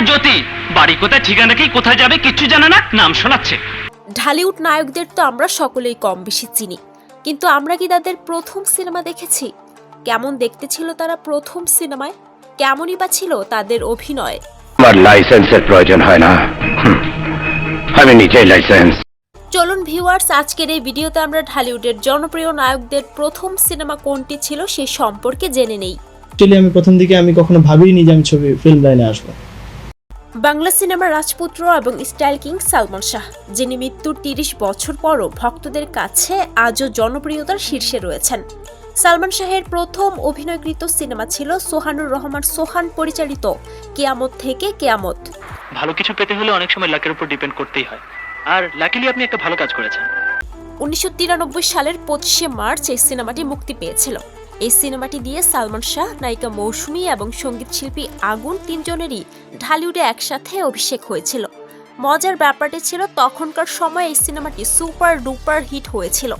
হ্যাঁ জ্যোতি। বাড়ি কোথায় ঠিকানা কি কোথায় যাবে কিচ্ছু জানে না নাম শোনাচ্ছে। ঢালিউড নায়কদের তো আমরা সকলেই কম বেশি চিনি কিন্তু আমরা কি তাদের প্রথম সিনেমা দেখেছি? কেমন দেখতে ছিল তারা প্রথম সিনেমায়? কেমনই বা ছিল তাদের অভিনয়? আমার লাইসেন্সের প্রয়োজন হয় না। আমি নিজেই লাইসেন্স। চলুন ভিউয়ার্স আজকের এই ভিডিওতে আমরা ঢালিউডের জনপ্রিয় নায়কদের প্রথম সিনেমা কোনটি ছিল সে সম্পর্কে জেনে নেই। অ্যাকচুয়ালি আমি প্রথম দিকে আমি কখনো ভাবিনি যে আমি ছবি ফিল্ম লাইনে আসব। বাংলা সিনেমার রাজপুত্র এবং স্টাইল কিং সালমান শাহ যিনি মৃত্যুর তিরিশ বছর পরও ভক্তদের কাছে আজও জনপ্রিয়তার শীর্ষে রয়েছেন। সালমান শাহের প্রথম অভিনয়কৃত সিনেমা ছিল সোহানুর রহমান সোহান পরিচালিত কেয়ামত থেকে কেয়ামত। ভালো কিছু পেতে হলে অনেক সময় লাকের উপর ডিপেন্ড করতেই হয়। আর লাকিলি আপনি একটা ভালো কাজ করেছেন। উনিশশো তিরানব্বই সালের পঁচিশে মার্চ এই সিনেমাটি মুক্তি পেয়েছিল। এই সিনেমাটি দিয়ে সালমান শাহ নায়িকা মৌসুমী এবং সংগীত শিল্পী আগুন তিনজনেরই ঢালিউডে একসাথে অভিষেক হয়েছিল। মজার ব্যাপারটি ছিল তখনকার সময় এই সিনেমাটি সুপার ডুপার হিট হয়েছিল।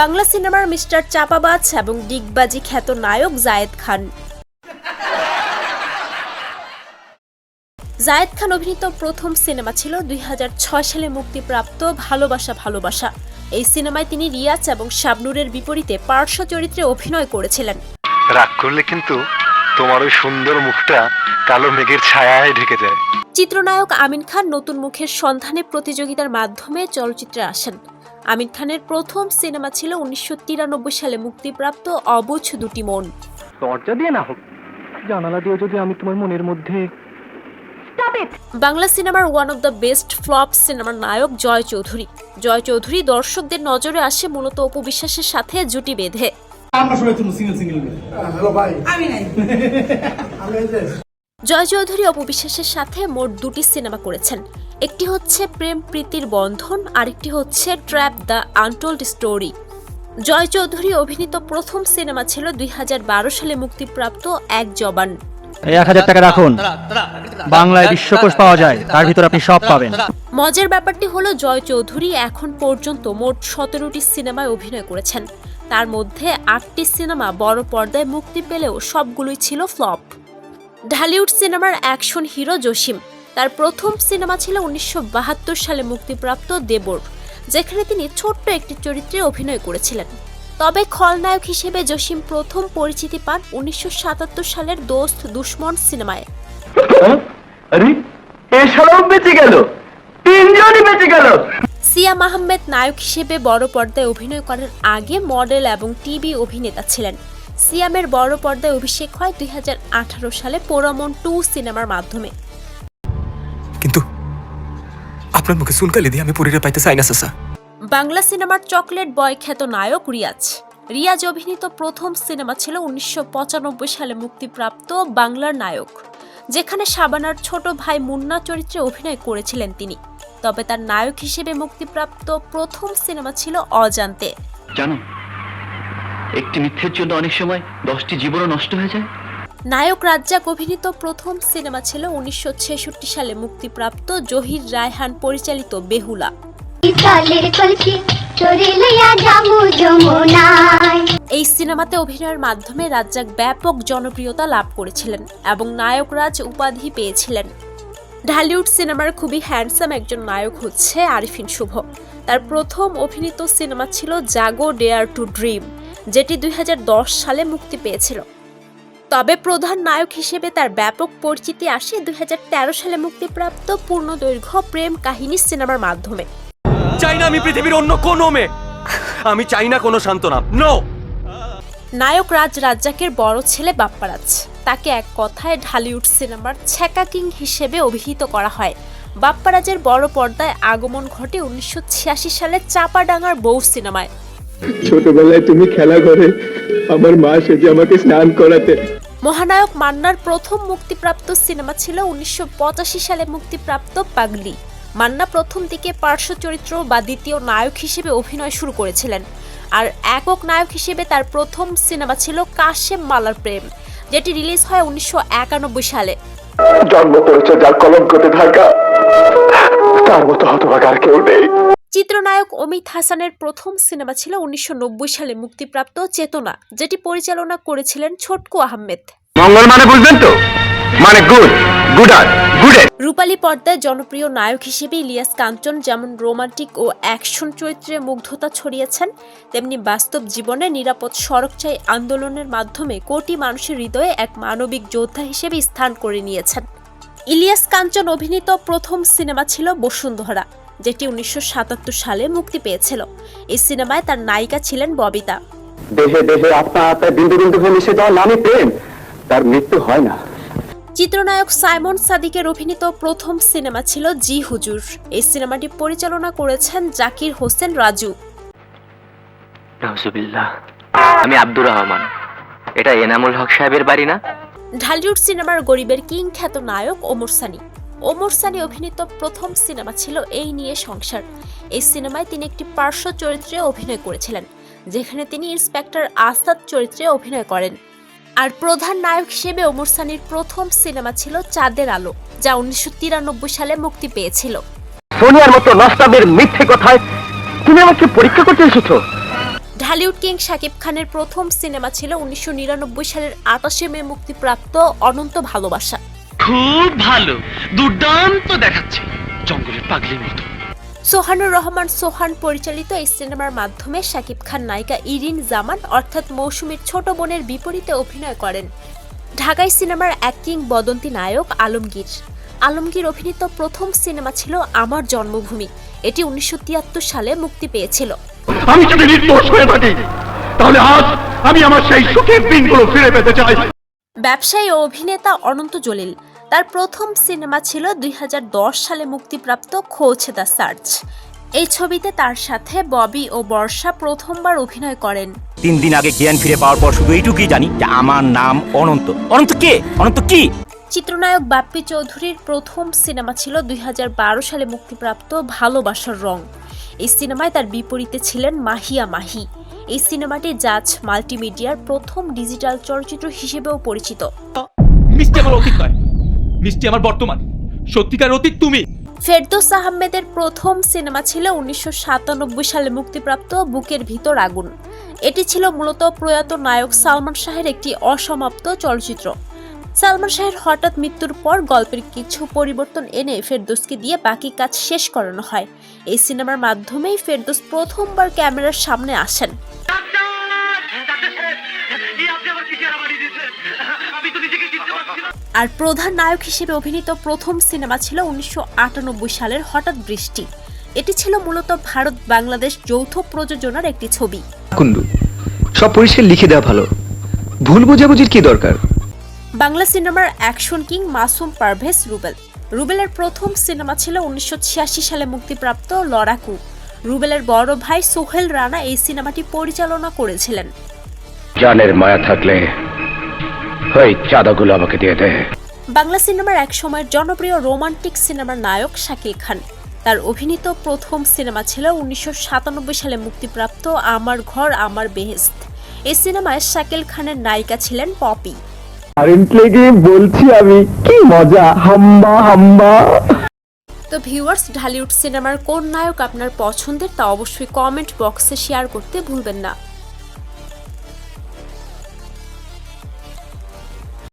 বাংলা সিনেমার মিস্টার চাপাবাজ এবং ডিগবাজি খ্যাত নায়ক জায়েদ খান। জায়েদ খান অভিনীত প্রথম সিনেমা ছিল দুই হাজার ছয় সালে মুক্তিপ্রাপ্ত ভালোবাসা ভালোবাসা। এই সিনেমায় তিনি রিয়াজ এবং শাবনুরের বিপরীতে পার্শ্ব চরিত্রে অভিনয় করেছিলেন। রাগ করলে কিন্তু তোমার ওই সুন্দর মুখটা কালো মেঘের ছায়ায় ঢেকে যায় চিত্রনায়ক আমিন খান নতুন মুখের সন্ধানে প্রতিযোগিতার মাধ্যমে চলচ্চিত্রে আসেন। আমিন খানের প্রথম সিনেমা ছিল উনিশশো তিরানব্বই সালে মুক্তিপ্রাপ্ত অবুঝ দুটি মন। দরজা দিয়ে না হোক জানালা দিয়ে যদি আমি তোমার মনের মধ্যে বাংলা সিনেমার one of the best flop সিনেমার নায়ক জয় চৌধুরী। জয় চৌধুরী দর্শকদের নজরে আসে মূলত অপু বিশ্বাসের সাথে জুটি বেঁধে। জয় চৌধুরী অপু বিশ্বাসের সাথে মোট দুটি সিনেমা করেছেন। একটি হচ্ছে প্রেম প্রীতির বন্ধন আরেকটি হচ্ছে trap the untold story Joy Chowdhury অভিনীত প্রথম সিনেমা ছিল দুই হাজার বারো সালে মুক্তিপ্রাপ্ত এক জবান এই এক হাজার টাকা রাখুন। বাংলায় বিশ্বকোষ পাওয়া যায়। তার ভিতর আপনি সব পাবেন। মজার ব্যাপারটি হলো জয় চৌধুরী এখন পর্যন্ত মোট সতেরোটি সিনেমায় অভিনয় করেছেন। তার মধ্যে আটটি সিনেমা বড় পর্দায় মুক্তি পেলেও সবগুলোই ছিল ফ্লপ। ঢালিউড সিনেমার অ্যাকশন হিরো জসিম। তার প্রথম সিনেমা ছিল উনিশশো সালে মুক্তিপ্রাপ্ত দেবর, যেখানে তিনি ছোট্ট একটি চরিত্রে অভিনয় করেছিলেন। তবে খলনায়ক হিসেবে জসিম প্রথম পরিচিতি পান উনিশশো সাতাত্তর সালের দোস্ত দুশ্মন সিনেমায়। এছাড়াও বেঁচে গেল। তিনজনই বেঁচে গেল। সিয়াম আহমেদ নায়ক হিসেবে বড় পর্দায় অভিনয় করার আগে মডেল এবং টিভি অভিনেতা ছিলেন। সিয়ামের বড় পর্দায় অভিষেক হয় দুই হাজার আঠারো সালে পোরামন টু সিনেমার মাধ্যমে। কিন্তু আপনার মুখে সুনকালি দিয়ে আমি পুরীরে পাইতে চাই না চাচা। বাংলা সিনেমার চকলেট বয় খ্যাত নায়ক রিয়াজ। রিয়াজ অভিনীত প্রথম সিনেমা ছিল উনিশশো পঁচানব্বই সালে মুক্তিপ্রাপ্ত বাংলার নায়ক যেখানে শাবানার ছোট ভাই মুন্না চরিত্রে অভিনয় করেছিলেন তিনি। তবে তার নায়ক হিসেবে মুক্তিপ্রাপ্ত প্রথম সিনেমা ছিল অজান্তে। জানো একটি মিথ্যের জন্য অনেক সময় দশটি জীবনও নষ্ট হয়ে যায়। নায়ক রাজ্জাক অভিনীত প্রথম সিনেমা ছিল উনিশশো সালে মুক্তিপ্রাপ্ত জহির রায়হান পরিচালিত বেহুলা। এই সিনেমাতে অভিনয়ের মাধ্যমে রাজ্জাক ব্যাপক জনপ্রিয়তা লাভ করেছিলেন এবং নায়ক রাজ উপাধি পেয়েছিলেন। ঢালিউড সিনেমার খুবই হ্যান্ডসাম একজন নায়ক হচ্ছে আরিফিন শুভ। তার প্রথম অভিনীত সিনেমা ছিল জাগো ডেয়ার টু ড্রিম যেটি দু হাজার দশ সালে মুক্তি পেয়েছিল। তবে প্রধান নায়ক হিসেবে তার ব্যাপক পরিচিতি আসে দুই হাজার তেরো সালে মুক্তিপ্রাপ্ত পূর্ণদৈর্ঘ্য প্রেম কাহিনী সিনেমার মাধ্যমে। চাই না আমি পৃথিবীর অন্য কোনো মেয়ে। আমি চাই না কোনো সান্ত্বনা নো নায়ক রাজ রাজ্জাকের বড় ছেলে বাপ্পারাজ। তাকে এক কথায় ঢালিউড সিনেমার ছ্যাকা কিং হিসেবে অভিহিত করা হয়। বাপ্পারাজের বড় পর্দায় আগমন ঘটে উনিশশো সালে চাপাডাঙ্গার বউ সিনেমায়। ছোটবেলায় তুমি খেলা করে আমার মা সেজে আমাকে স্নান করাতে। মহানায়ক মান্নার প্রথম মুক্তিপ্রাপ্ত সিনেমা ছিল উনিশশো পঁচাশি সালে মুক্তিপ্রাপ্ত পাগলি। মান্না প্রথম দিকে পার্শ্ব চরিত্র বা দ্বিতীয় নায়ক হিসেবে অভিনয় শুরু করেছিলেন। আর একক নায়ক হিসেবে তার প্রথম সিনেমা ছিল কাশেম মালার প্রেম। যেটি রিলিজ হয় উনিশশো সালে। জন্ম করেছে যার কলঙ্কতে ঢাকা তার মতো হতভাগার কেউ নেই। চিত্রনায়ক অমিত হাসানের প্রথম সিনেমা ছিল উনিশশো নব্বই সালে মুক্তিপ্রাপ্ত চেতনা যেটি পরিচালনা করেছিলেন ছোটকু আহমেদ। মঙ্গল মানে বুঝবেন তো? মানে গুড গুডার গুডের রূপালী পর্দায় জনপ্রিয় নায়ক হিসেবে ইলিয়াস কাঞ্চন যেমন রোমান্টিক ও অ্যাকশন চরিত্রে মুগ্ধতা ছড়িয়েছেন তেমনি বাস্তব জীবনে নিরাপদ সড়ক চাই আন্দোলনের মাধ্যমে কোটি মানুষের হৃদয়ে এক মানবিক যোদ্ধা হিসেবে স্থান করে নিয়েছেন। ইলিয়াস কাঞ্চন অভিনীত প্রথম সিনেমা ছিল বসুন্ধরা যেটি উনিশশো সাতাত্তর সালে মুক্তি পেয়েছিল। এই সিনেমায় তার নায়িকা ছিলেন ববিতা। দেহে দেহে আত্মা আত্মায় বিন্দু বিন্দু হয়ে মিশে যাওয়া নামই প্রেম তার মৃত্যু হয় না। চিত্রনায়ক সাইমন সাদিকের অভিনীত প্রথম সিনেমা ছিল জি হুজুর। এই সিনেমাটি পরিচালনা করেছেন জাকির হোসেন রাজু। আমি আব্দুর রহমান। এটা এনামুল হক সাহেবের বাড়ি না? ঢালিউড সিনেমার গরিবের কিং খ্যাত নায়ক ওমর সানি। ওমর সানি অভিনীত প্রথম সিনেমা ছিল এই নিয়ে সংসার। এই সিনেমায় তিনি একটি পার্শ্ব চরিত্রে অভিনয় করেছিলেন যেখানে তিনি ইন্সপেক্টর আস্তাদ চরিত্রে অভিনয় করেন। আর প্রধান নায়ক হিসেবে ওমর সানির প্রথম সিনেমা ছিল চাঁদের আলো যা উনিশশো সালে মুক্তি পেয়েছিল। সোনিয়ার মতো নস্তাবের মিথ্যে কথায় তুমি আমাকে পরীক্ষা করতে এসেছ? ঢালিউড কিং শাকিব খানের প্রথম সিনেমা ছিল উনিশশো নিরানব্বই সালের আটাশে মে মুক্তিপ্রাপ্ত অনন্ত ভালোবাসা। খুব ভালো। দুর্দান্ত দেখাচ্ছে। জঙ্গলের পাগলির মতো। সোহানুর রহমান সোহান পরিচালিত এই সিনেমার মাধ্যমে শাকিব খান নায়িকা ইরিন জামান অর্থাৎ মৌসুমীর ছোট বোনের বিপরীতে অভিনয় করেন। ঢাকাই সিনেমার অ্যাক্টিং বদন্তি নায়ক আলমগীর। আলমগীর অভিনীত প্রথম সিনেমা ছিল আমার জন্মভূমি। এটি উনিশশো তিয়াত্তর সালে মুক্তি পেয়েছিল। আমি যদি নির্দোষ হয়ে থাকি তাহলে আজ আমি আমার সেই সুখের দিনগুলো ফিরে পেতে চাই। ব্যবসায়ী ও অভিনেতা অনন্ত জলিল তার প্রথম সিনেমা ছিল দুই হাজার দশ সালে মুক্তিপ্রাপ্ত খোঁজ দ্য সার্চ। এই ছবিতে তার সাথে ববি ও বর্ষা প্রথমবার অভিনয় করেন। তিন দিন আগে জ্ঞান ফিরে পাওয়ার পর শুধু এইটুকুই জানি যে আমার নাম অনন্ত। অনন্ত কে? অনন্ত কি? চিত্রনায়ক বাপ্পি চৌধুরীর প্রথম সিনেমা ছিল দুই হাজার বারো সালে মুক্তিপ্রাপ্ত ভালোবাসার রং। এই সিনেমায় তার বিপরীতে ছিলেন মাহিয়া মাহি। এই সিনেমাটি জাজ মাল্টিমিডিয়ার প্রথম ডিজিটাল চলচ্চিত্র হিসেবেও পরিচিত। মিষ্টি আমার বর্তমান। সত্যিকার অতীত তুমি। ফেরদৌস আহমেদের প্রথম সিনেমা ছিল উনিশশো সাতানব্বই সালে মুক্তিপ্রাপ্ত বুকের ভিতর আগুন। এটি ছিল মূলত প্রয়াত নায়ক সালমান শাহের একটি অসমাপ্ত চলচ্চিত্র। সালমান শাহের হঠাৎ মৃত্যুর পর গল্পের কিছু পরিবর্তন এনে ফেরদৌসকে দিয়ে বাকি কাজ শেষ করানো হয়। এই সিনেমার মাধ্যমেই ফেরদৌস প্রথমবার ক্যামেরার সামনে আসেন। আর প্রধান নায়ক হিসেবে অভিনীত প্রথম সিনেমা ছিল উনিশশো সালের হঠাৎ বৃষ্টি। এটি ছিল মূলত ভারত বাংলাদেশ যৌথ প্রযোজনার একটি ছবি। কুন্ডু সব পরিষ্কার লিখে দেওয়া ভালো। ভুল বোঝাবুঝির কি দরকার? বাংলা সিনেমার অ্যাকশন কিং মাসুম পারভেজ রুবেল। রুবেলের প্রথম সিনেমা ছিল উনিশশো ছিয়াশি সালে মুক্তিপ্রাপ্ত লড়াকু। রুবেলের বড় ভাই সোহেল রানা এই সিনেমাটি পরিচালনা করেছিলেন। জানের মায়া থাকলে ওই চাঁদাগুলো আমাকে দিয়ে দে। বাংলা সিনেমার এক সময়ের জনপ্রিয় রোমান্টিক সিনেমার নায়ক শাকিল খান। তার অভিনীত প্রথম সিনেমা ছিল উনিশশো সালে মুক্তিপ্রাপ্ত আমার ঘর আমার বেহেস্ত এই সিনেমায় শাকিল খানের নায়িকা ছিলেন পপি। বলছি আমি কি মজা হাম্বা হাম্বা। তো ভিউয়ার্স ঢালিউড সিনেমার কোন নায়ক আপনার পছন্দের তা অবশ্যই কমেন্ট বক্সে শেয়ার করতে ভুলবেন না।